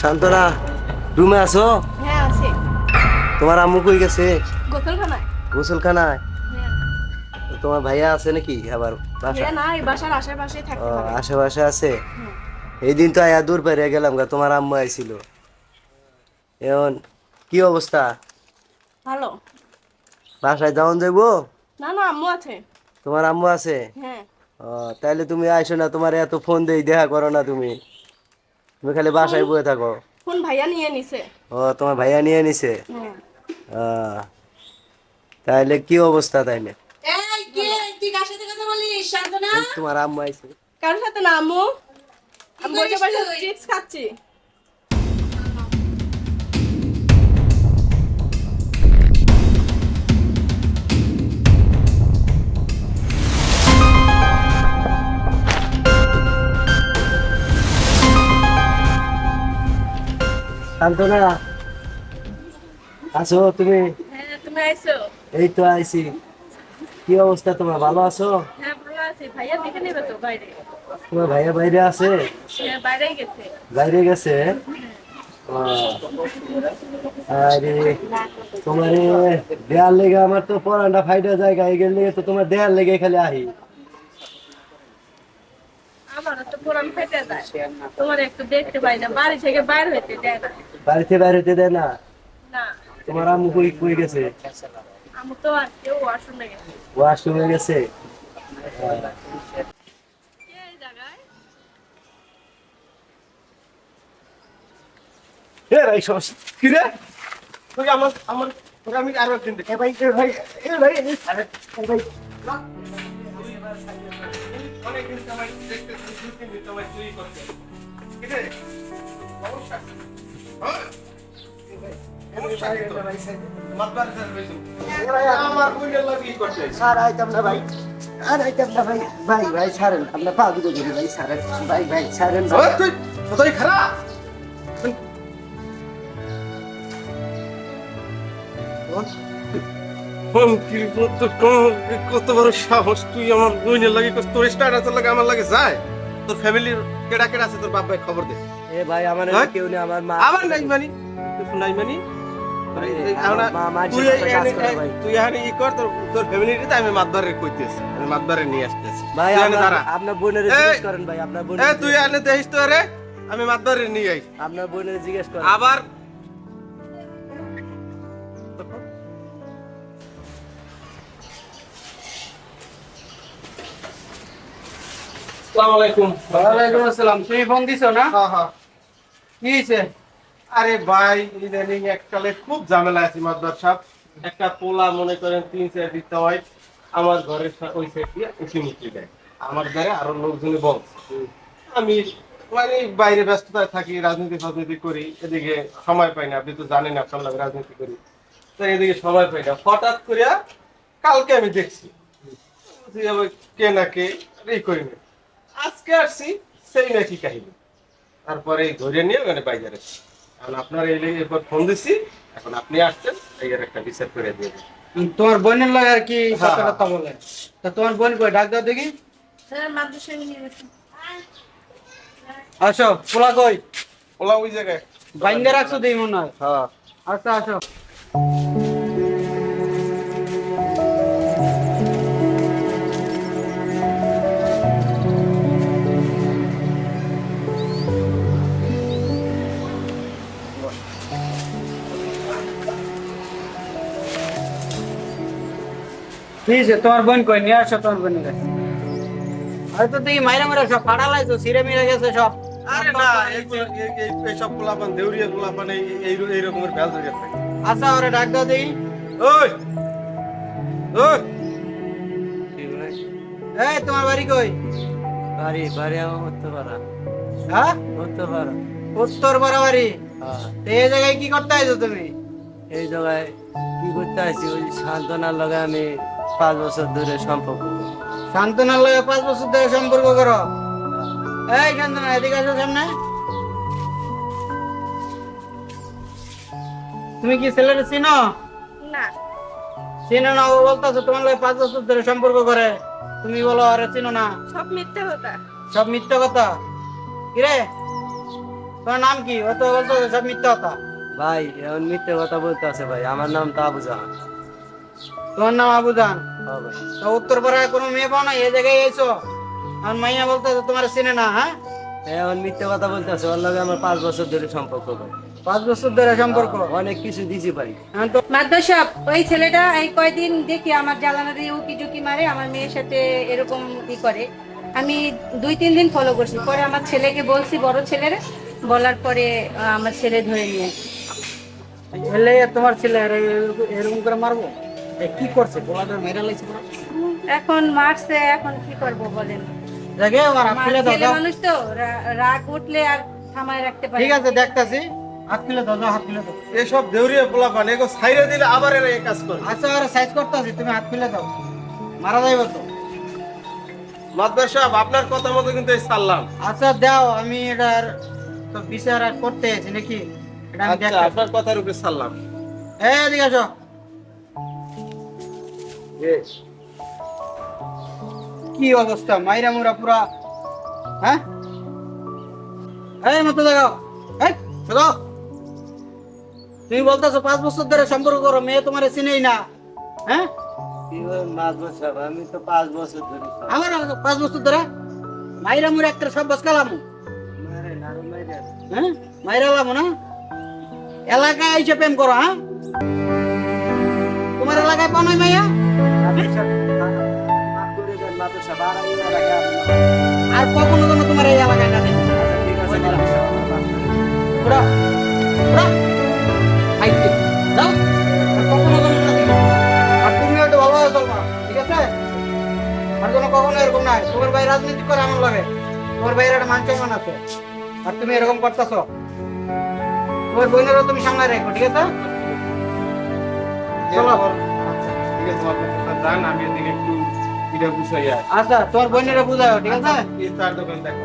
শান্তনা রুমে আছো? হ্যাঁ আছে। তোমার আম্মু কই গেছে? গোসলখানায়। গোসলখানায়? হ্যাঁ। তোমার ভাইয়া আছে নাকি আবার বাসা না এই বাসার আশেপাশে আছে। এই দিন তো আয়া দূর পেরে গেলাম গা তোমার আম্মু আইছিল। এখন কি অবস্থা? ভালো। বাসায় যাওন যাইবো? না না আম্মু আছে। তোমার আম্মু আছে? হ্যাঁ। ও তাইলে তুমি আইসো না তোমার এত ফোন দেই দেখা করো না তুমি। তুমি খালি বাসায় বসে থাকো। ফোন ভাইয়া নিয়ে নিছে? ও তোমার ভাইয়া নিয়ে নিছে? হ্যাঁ। আহ, তাইলে কি অবস্থা তাইলে? এই কে তুই কার সাথে কথা বলিস শান্তনা? তোমার আম্মু আইছে। কার সাথে না আম্মু? আমি বসে বসে চিপস খাচ্ছি। আছো তুমি? হ্যাঁ তুমি আইছো? এই তো আইছি। কি অবস্থা তোমার? ভালো আছো? হ্যাঁ ভালো আছি। ভাইয়া দেখে নেবে তো বাইরে? তোমার ভাইয়া বাইরে আছে? হ্যাঁ গেছে। বাইরে গেছে? আরে তোমার দেয়ার লেগে আমার তো পরানটা ফাইটা জায়গা এই গেলে তো তোমার দেয়ার লেগে খালি আহি। আমারও তো পুরান ফেটে যায়। তোমার একটু দেখতে পাই না বাড়ি থেকে বাইরে হইতে দেয় না। বাড়িতে বাইরেতে দেয় না? না। তোমার আম্মু কই কই গেছে? আমি তো আজকে ওয়াশরুমে গেছি। ওয়াশরুমে গেছে? এ ভাই সমস্যা কি রে? তুই আমার আমার তোকে আমি আরও একদিন দেখে। ভাই এ ভাই এ ভাই এ আরে ভাই। অনেকদিন সময় দেখতে দু তিন দিন সময় চুরি করতে। কি রে? সমস্যা আর ভাই ভাই ছাড়েন ভাই ছাড়েন কত বড় সাহস তুই আমার বইনের লাগে তোর স্টার্টাসের লাগে আমার লাগে যায়। তোর ফ্যামিলির কেডা কেডা আছে তোর বাপ ভাই খবর দে। এ ভাই আমার হ্যাঁ? কেউ নেই আমার মা আমার নাই মানি তুই নাই মানি তুই এখানে- ই কর তোর তোর ফ্যামিলিতে আমি মাতবারে কইতেছি আমি মাতবারে নিয়ে আসতেছি। ভাই তুই এখানে আপনার বোনের জিজ্ঞেস করেন ভাই আপনার বোনের তুই এখানে দেখিস তো রে আমি মাতবারে নিয়ে আই আপনার বোনের জিজ্ঞেস করেন। আবার আসসালামু আলাইকুম। ওয়ালাইকুম আসসালাম। তুমি ফোন দিছো না? হ্যাঁ হ্যাঁ। কি হয়েছে? আরে ভাই ইদানিং এককালে খুব ঝামেলা আছে মাদবার সাহেব। একটা পোলা মনে করেন তিন চার দিতে হয় আমার ঘরের ওই সাইড দিয়ে উঁকি মুখি দেয় আমার দ্বারা আরও লোকজনে বলছে আমি মানে বাইরে ব্যস্ততায় থাকি রাজনীতি ফাজনীতি করি এদিকে সময় পাই না। আপনি তো জানেন আপনার লাগে রাজনীতি করি। তো এদিকে সময় পাই না। হঠাৎ করে কালকে আমি দেখছি। কে না কে এই করি না আজকে আসছি সেই নাকি কাহিনী। তারপরে ধরে নিয়ে ওখানে বাইরে এখন আপনার এই এরপর ফোন দিছি এখন আপনি আসছেন এই এর একটা বিচার করে দিয়ে তোমার বোনের লাগে আর কি হ্যাঁ, কথা বলে? তা তোমার বোন কই? ডাক দাও দেখি। হ্যাঁ আসো পোলা কই? ওলা ওই জায়গায়। বাইন্দে রাখছো দেই মনে হয়। হ্যাঁ। আচ্ছা আসো। কি হয়েছে তোমার বোন কই? নিয়ে আসো তোমার বোনের আরে তো দেখি মাইরা মাইরা সব ফাটা লাইছো সিরে মিরে গেছে সব। আরে না এইগুলো এই- এই দেউরিয়া এই এই এই রকমের ভ্যাল ধরে থাকে। আচ্ছা ওরে ডাক দাও দেখি ওই ওই। এই তোমার বাড়ি কই? বাড়ি বাড়ি আমার হতে পারা হ্যাঁ। হ্যাঁ এই জায়গায় কি করতে আইছো তুমি? এই জায়গায় কি করতে আসছি ওই সান্ত্বনার লগে আমি পাঁচ বছর ধরে সম্পর্ক। শান্তনার লগে পাঁচ বছর ধরে সম্পর্ক করো। এই শান্তনা এদিকে আসো সামনে। তুমি কি ছেলেটা চিনো? না। চিনো না ও বলতেছো তোমার লগে পাঁচ বছর ধরে সম্পর্ক করে। তুমি বলো আরে চিনো না। সব মিথ্যে কথা। সব মিথ্যা কথা? কিরে? তোমার নাম কি? ও তো বলতো সব মিথ্যা কথা। ভাই এখন মিথ্যে কথা বলতে আছে ভাই আমার নাম তো আবু জাহান। তোমার নাম আবুজান হ্যাঁ ভাই তো উত্তরপাড়ায় কোনো মেয়ে পাও না? এই জায়গায় এসো। আর মাইয়া বলতে তোমার চিনে না হ্যাঁ? এখন মিথ্যে কথা বলতে আছে ওর লগে আমার পাঁচ বছর ধরে সম্পর্ক পাঁচ বছর ধরে সম্পর্ক? অনেক কিছু দিছি মাদ্রাস ওই ছেলেটা এই কয়দিন দেখি আমার জ্বালানা দিয়ে উকি ঝুঁকি মারে আমার মেয়ের সাথে এরকম ই করে। আমি দুই তিন দিন ফলো করছি। পরে আমার ছেলেকে বলছি বড় ছেলের বলার পরে আমার ছেলে ধরে নিয়ে তোমার ছেলে এরকম- করে মারবো? কি করছে? মেরে পুরো? এখন মারছে এখন কি করব বলেন? হাত আমার দাও ছেলে মানুষ তো রাগ উঠলে আর থামায় রাখতে পারে ঠিক আছে দেখতাছি। হাত খুলে দাও দাও, হাত খুলে দাও। এসব দেউরিয়া পোলা পান এগো সাইরে দিলে আবার এরা এই কাজ করে। আচ্ছা আর সাইজ করতেছি তুমি হাত দাও। মারা যাইব তো। মাদ্দার সাহেব আপনার কথা মতো কিন্তু এই সারলাম আচ্ছা দাও আমি এটার তো বিচার আর করতে আছি নাকি? এটা আমি আচ্ছা আপনার কথার উপরে সারলাম এই এদিকে আসো। কি অবস্থা? মাইরা মুরা পুরা হ্যাঁ? এই মতো দেখাও এই তুমি বলতেছো পাঁচ বছর ধরে সম্পর্ক করো মেয়ে তোমার চিনেই না। হ্যাঁ? আমি তো পাঁচ বছর ধরে আমার পাঁচ বছর ধরে। মাইরা মুরা একটা সব বাস কালাম। হ্যাঁ? মাইরা লামো না? এলাকায় এসে প্রেম করো হ্যাঁ? তোমার এলাকায় পাও নাই মাইয়া? আর কখনো যেন তোমার এই এলাকায় না আর তুমি ঠিক আছে? আর যেন কখনো এরকম নাই। তোমার ভাই রাজনীতি করে এমন লাগে। তোমার ভাইয়ের একটা মান সম্মান আছে। আর তুমি এরকম করতেছ। তোমার বোনেরও তুমি সামনে রাখো, ঠিক আছে? চলো। আচ্ছা ঠিক আছে আপনার যান আমি এদিকে একটু এটা আসি। আচ্ছা তোমার বোনেরা বুঝাও ঠিক আছে? তার দোকান দেখো।